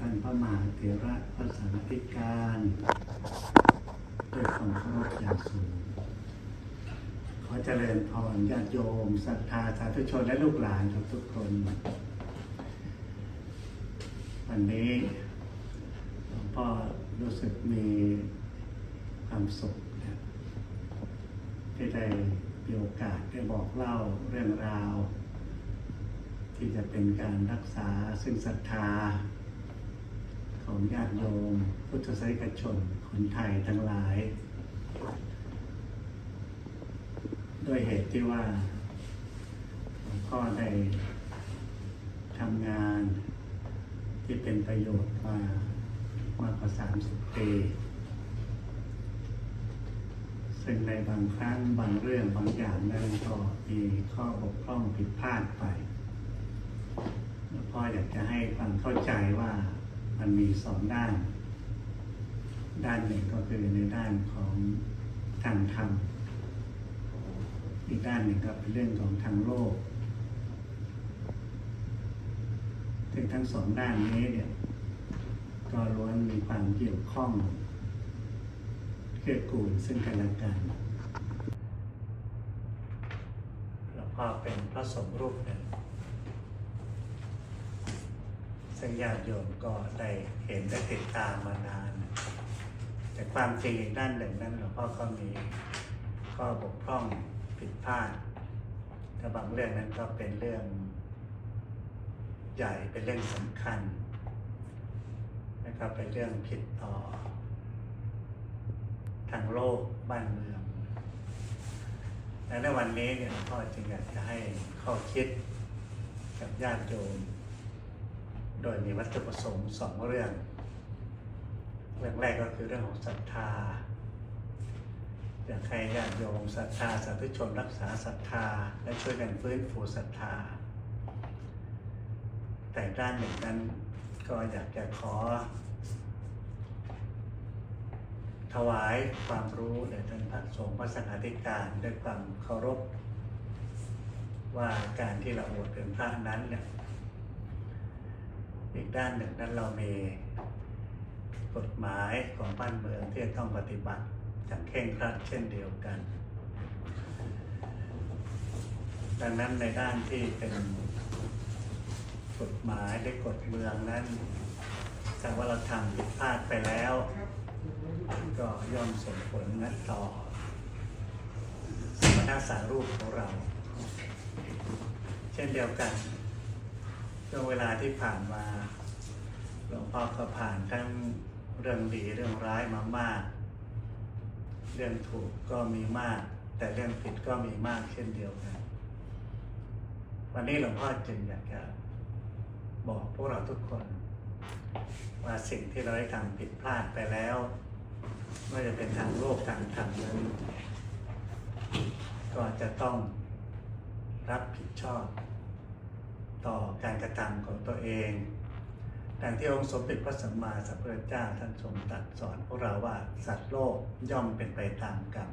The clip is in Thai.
ท่านพระมหาเถรพระสาธิการด้วยความเคารพอย่างสูงขอเจริญพรญาติโยมศรัทธาสาธุชนและลูกหลานทุกทุกคน วันนี้หลวงพ่อรู้สึกมีความสุขนะที่ได้มีโอกาสได้บอกเล่าเรื่องราว ที่จะเป็นการรักษาซึ่งศรัทธา ของญาติโยม พุทธศาสนิกชนคนไทยทั้งหลาย ด้วยเหตุที่ว่าหลวงพ่อได้ทำงานที่เป็นประโยชน์มามากกว่า 30 ปี ซึ่งในบางครั้งบางเรื่องบางอย่างนั้นก็มีข้อบกพร่องผิดพลาดไปแล้วพ่ออยากจะให้ความเข้าใจว่า มันมีสองด้าน ด้านหนึ่งก็คือในด้านของทางธรรม อีกด้านหนึ่งก็เป็นเรื่องของทางโลกซึ่งทั้งสองด้านนี้เนี่ยก็ล้วนมีความเกี่ยวข้องเกื้อกูลซึ่งกันและกันหลวงพ่อเป็นพระสงฆ์รูปหนึ่ง ซึ่งญาติโยมก็ได้เห็นได้ติดตามมานาน แต่ความจริงอีกด้านหนึ่งนั้นหลวงพ่อก็มีข้อบกพร่องผิดพลาดแต่บางเรื่องนั้นก็เป็นเรื่องใหญ่เป็นเรื่องสำคัญนะครับเป็นเรื่องผิดต่อ ทางโลกบ้านเมืองและในวันนี้เนี่ยหลวงพ่อจึงอยากจะให้ข้อคิดกับญาติโยม โดยมีวัตถุประสงค์สองเรื่อง เรื่องแรกก็คือเรื่องของศรัทธาอยากให้ญาติโยมศรัทธาสาธุชนรักษาศรัทธาและช่วยกันฟื้นฟูศรัทธา แต่ด้านหนึ่งนั้นก็อยากจะขอ ถวายความรู้แด่ท่านพระสงฆ์พระสังฆาธิการด้วยความเคารพว่าการที่เราบวชเป็นพระนั้นเนี่ย อีกด้านหนึ่งนั้นเรามีกฎหมายของบ้านเมืองที่ต้องปฏิบัติอย่างเคร่งครัดเช่นเดียวกัน ดังนั้นในด้านที่เป็นกฎหมายและกฎเมืองนั้นถ้าว่าเราทำผิดพลาดไปแล้ว ก็ย่อมส่งผลนั้นต่อสมณสารูปของเรา เช่นเดียวกัน ช่วงเวลาที่ผ่านมาหลวงพ่อก็ผ่านทั้งเรื่องดีเรื่องร้ายมามาก เรื่องถูกก็มีมาก แต่เรื่องผิดก็มีมากเช่นเดียวกัน วันนี้หลวงพ่อจึงอยากจะบอกพวกเราทุกคน ว่าสิ่งที่เราได้ทำผิดพลาดไปแล้วไม่ว่าจะเป็นทางโลกทางธรรมนั้นก็จะต้องรับผิดชอบ ต่อการกระทำของตัวเองดังที่องค์สมเด็จพระสัมมาสัมพุทธเจ้าท่านทรงตรัสสอนพวกเราว่าสัตว์โลกย่อมเป็นไปตามกรรม